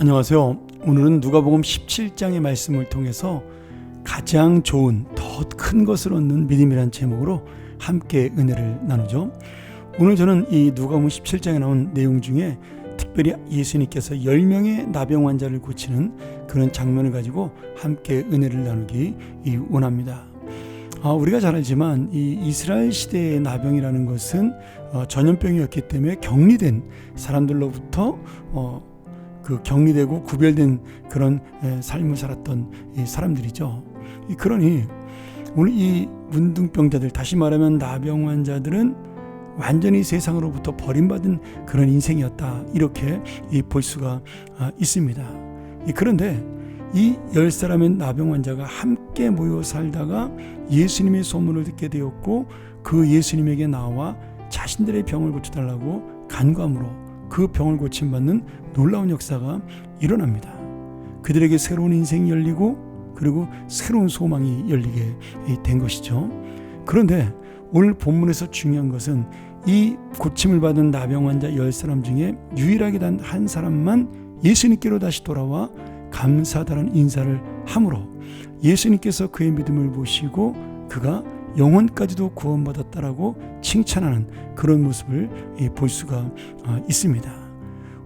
안녕하세요. 오늘은 누가복음 17장의 말씀을 통해서 가장 좋은 더 큰 것을 얻는 믿음이란 제목으로 함께 은혜를 나누죠. 오늘 저는 이 누가복음 17장에 나온 내용 중에 특별히 예수님께서 10명의 나병 환자를 고치는 그런 장면을 가지고 함께 은혜를 나누기 원합니다. 아, 우리가 잘 알지만 이 이스라엘 시대의 나병이라는 것은 어, 전염병이었기 때문에 격리된 사람들로부터 어, 그 격리되고 구별된 그런 에, 삶을 살았던 이 사람들이죠. 이, 그러니 오늘 이 문둥병자들 다시 말하면 나병 환자들은 완전히 세상으로부터 버림받은 그런 인생이었다 이렇게 이볼 수가 아, 있습니다. 이, 그런데 이 열 사람의 나병 환자가 함께 모여 살다가 예수님의 소문을 듣게 되었고 그 예수님에게 나와 자신들의 병을 고쳐달라고 간구함으로 그 병을 고침받는 놀라운 역사가 일어납니다. 그들에게 새로운 인생이 열리고 그리고 새로운 소망이 열리게 된 것이죠. 그런데 오늘 본문에서 중요한 것은 이 고침을 받은 나병 환자 열 사람 중에 유일하게 단 한 사람만 예수님께로 다시 돌아와 감사하다는 인사를 함으로 예수님께서 그의 믿음을 보시고 그가 영혼까지도 구원받았다라고 칭찬하는 그런 모습을 볼 수가 어, 있습니다.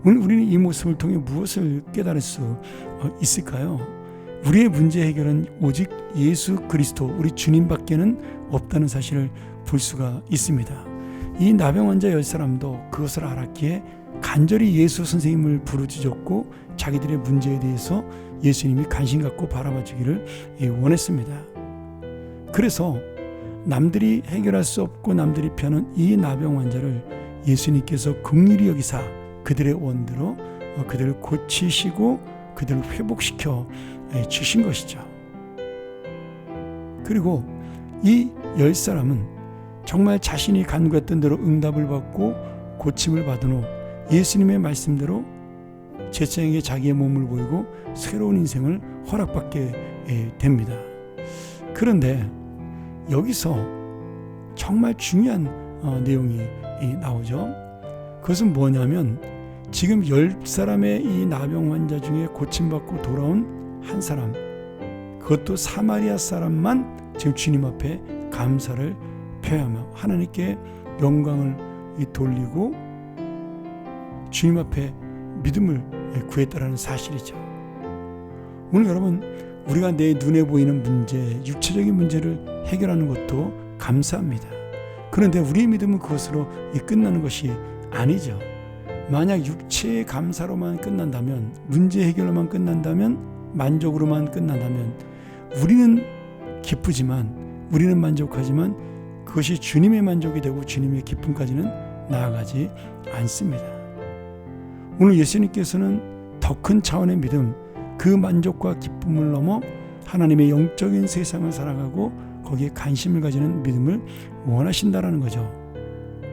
오늘 우리는 이 모습을 통해 무엇을 깨달을 수 어, 있을까요? 우리의 문제 해결은 오직 예수 그리스도 우리 주님밖에는 없다는 사실을 볼 수가 있습니다. 이 나병 환자 열 사람도 그것을 알았기에 간절히 예수 선생님을 부르짖었고 자기들의 문제에 대해서 예수님이 관심 갖고 바라봐 주기를 예, 원했습니다. 그래서 남들이 해결할 수 없고 남들이 펴는 이 나병 환자를 예수님께서 긍휼히 여기사 그들의 원대로 어, 그들을 고치시고 그들을 회복시켜 예, 주신 것이죠. 그리고 이 열 사람은 정말 자신이 간구했던 대로 응답을 받고 고침을 받은 후 예수님의 말씀대로 제자에게 자기의 몸을 보이고 새로운 인생을 허락받게 예, 됩니다. 그런데 여기서 정말 중요한 어, 내용이 나오죠. 그것은 뭐냐면 지금 열 사람의 이 나병 환자 중에 고침받고 돌아온 한 사람, 그것도 사마리아 사람만 지금 주님 앞에 감사를 표하며 하나님께 영광을 돌리고 주님 앞에 믿음을 구했다라는 사실이죠. 오늘 여러분 우리가 내 눈에 보이는 문제, 육체적인 문제를 해결하는 것도 감사합니다. 그런데 우리의 믿음은 그것으로 끝나는 것이 아니죠. 만약 육체의 감사로만 끝난다면, 문제 해결로만 끝난다면, 만족으로만 끝난다면, 우리는 기쁘지만, 우리는 만족하지만, 그것이 주님의 만족이 되고 주님의 기쁨까지는 나아가지 않습니다. 오늘 예수님께서는 더 큰 차원의 믿음, 그 만족과 기쁨을 넘어 하나님의 영적인 세상을 살아가고 거기에 관심을 가지는 믿음을 원하신다라는 거죠.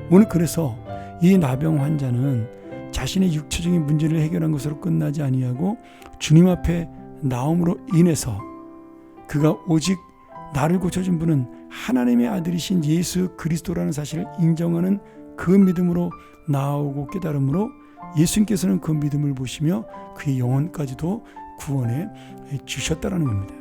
오늘 그래서 이 나병 환자는 자신의 육체적인 문제를 해결한 것으로 끝나지 아니하고 주님 앞에 나옴으로 인해서 그가 오직 나를 고쳐준 분은 하나님의 아들이신 예수 그리스도라는 사실을 인정하는 그 믿음으로 나오고 깨달음으로 예수님께서는 그 믿음을 보시며 그의 영혼까지도 구원해 주셨다라는 겁니다.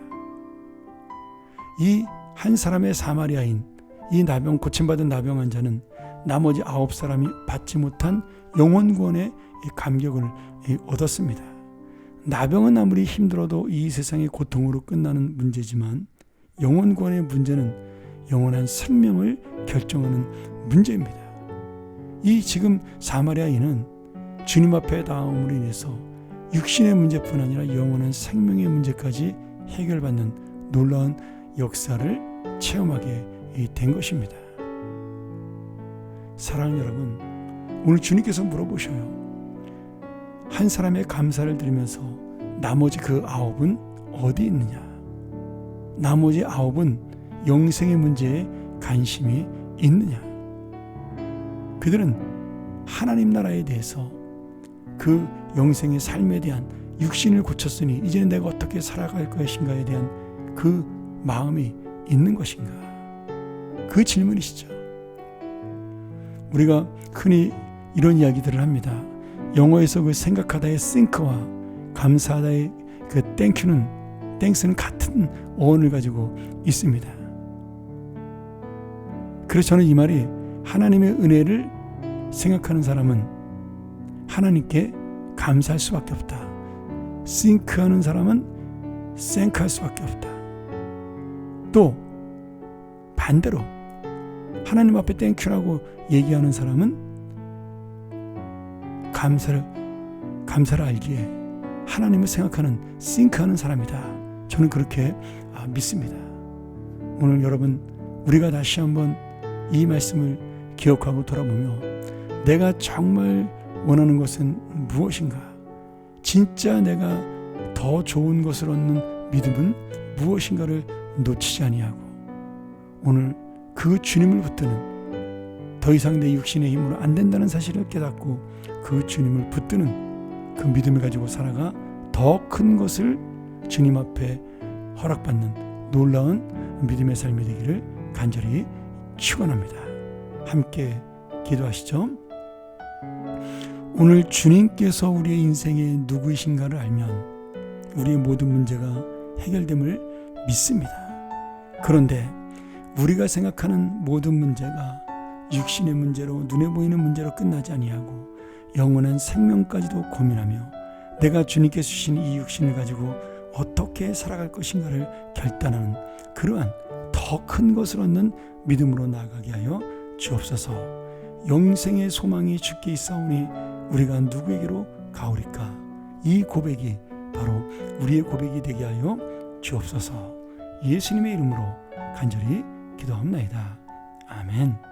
이 한 사람의 사마리아인 이 나병 고침받은 나병 환자는 나머지 아홉 사람이 받지 못한 영혼 구원의 감격을 얻었습니다. 나병은 아무리 힘들어도 이 세상의 고통으로 끝나는 문제지만 영혼 구원의 문제는 영원한 생명을 결정하는 문제입니다. 이 지금 사마리아인은 주님 앞에 나옴으로 인해서 육신의 문제뿐 아니라 영원한 생명의 문제까지 해결받는 놀라운 역사를 체험하게 된 것입니다. 사랑하는 여러분, 오늘 주님께서 물어보셔요. 한 사람의 감사를 드리면서 나머지 그 아홉은 어디 있느냐? 나머지 아홉은 영생의 문제에 관심이 있느냐? 그들은 하나님 나라에 대해서 그 영생의 삶에 대한 육신을 고쳤으니 이제는 내가 어떻게 살아갈 것인가에 대한 그 마음이 있는 것인가? 그 질문이시죠. 우리가 흔히 이런 이야기들을 합니다. 영어에서 그 생각하다의 think와 감사하다의 그 땡큐는 땡스는 같은 어원을 가지고 있습니다. 그래서 저는 이 말이 하나님의 은혜를 생각하는 사람은 하나님께 감사할 수밖에 없다. 싱크하는 사람은 생크할 수밖에 없다. 또 반대로 하나님 앞에 땡큐라고 얘기하는 사람은 감사를 감사를 알기에 하나님을 생각하는 싱크하는 사람이다. 저는 그렇게 아, 믿습니다. 오늘 여러분 우리가 다시 한번 이 말씀을 기억하고 돌아보며 내가 정말 원하는 것은 무엇인가? 진짜 내가 더 좋은 것을 얻는 믿음은 무엇인가를 놓치지 아니하고 오늘 그 주님을 붙드는 더 이상 내 육신의 힘으로 안 된다는 사실을 깨닫고 그 주님을 붙드는 그 믿음을 가지고 살아가 더 큰 것을 주님 앞에 허락받는 놀라운 믿음의 삶이 되기를 간절히 축원합니다. 함께 기도하시죠. 오늘 주님께서 우리의 인생의 누구이신가를 알면 우리의 모든 문제가 해결됨을 믿습니다. 그런데 우리가 생각하는 모든 문제가 육신의 문제로 눈에 보이는 문제로 끝나지 아니하고 영원한 생명까지도 고민하며 내가 주님께 주신 이 육신을 가지고 어떻게 살아갈 것인가를 결단하는 그러한 더 큰 것을 얻는 믿음으로 나아가게 하여 주옵소서. 영생의 소망이 주께 있사오니 우리가 누구에게로 가오리까? 이 고백이 바로 우리의 고백이 되게 하여 주옵소서. 예수님의 이름으로 간절히 기도합니다. 아멘.